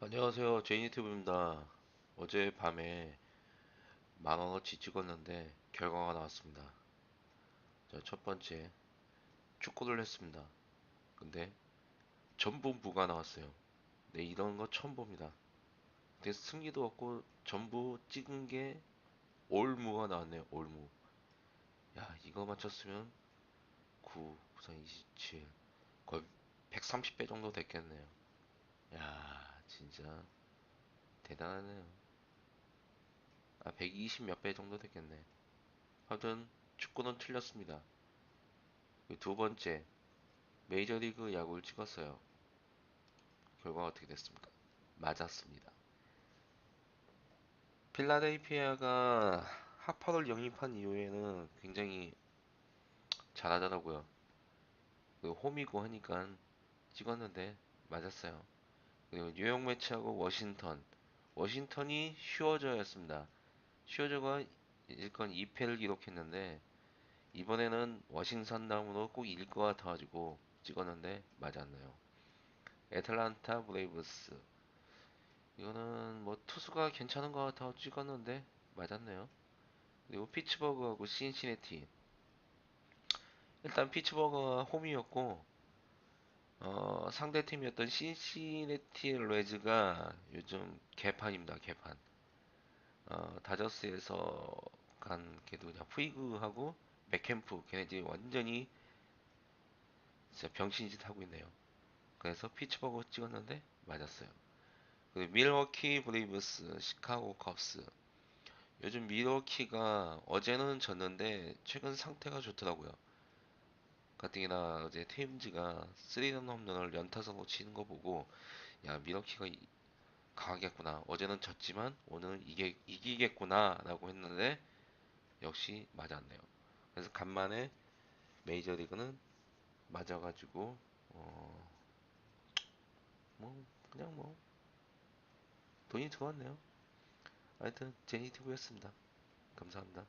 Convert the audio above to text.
안녕하세요. 제이니티브입니다. 어제 밤에 만원어치 찍었는데 결과가 나왔습니다. 자, 첫 번째 축구를 했습니다. 근데 전분부가 나왔어요. 네, 이런 거 처음 봅니다. 근데 승리도 없고 전부 찍은 게 올무가 나왔네요. 올무. 야, 이거 맞췄으면 9, 9, 27 거의 130배 정도 됐겠네요. 야, 진짜 대단하네요. 아, 120 몇 배 정도 됐겠네. 하여튼 축구는 틀렸습니다. 그두 번째, 메이저리그 야구를 찍었어요. 결과가 어떻게 됐습니까? 맞았습니다. 필라델피아가 하퍼를 영입한 이후에는 굉장히 잘하더라고요. 그 홈이고 하니까 찍었는데 맞았어요. 그리고 뉴욕 매치하고 워싱턴. 워싱턴이 슈어저였습니다. 슈어저가 일건 2패를 기록했는데 이번에는 워싱턴 다음으로 꼭 이길 것 같아가지고 찍었는데 맞았네요. 애틀란타 브레이브스. 이거는 뭐 투수가 괜찮은 것 같아 찍었는데 맞았네요. 그리고 피츠버그하고 신시내티. 일단 피츠버그가 홈이었고 어, 상대팀이었던 신시내티 레즈가 요즘 개판입니다. 개판. 어, 다저스에서 간 걔도 그냥 푸이그하고 맥캠프 걔네들이 완전히 진짜 병신짓 하고 있네요. 그래서 피츠버그 찍었는데 맞았어요. 그리고 밀워키 브레이브스, 시카고 컵스. 요즘 밀워키가 어제는 졌는데 최근 상태가 좋더라고요. 가뜩이나 어제 테임즈가 3런 홈런을 연타석으로 치는 거 보고 야 이- 강하겠구나. 어제는 졌지만 오늘은 이게 이기겠구나 라고 했는데 역시 맞았네요. 그래서 간만에 메이저리그는 맞아가지고 어, 뭐 그냥 뭐 돈이 들어왔네요. 하여튼 제니티브였습니다. 감사합니다.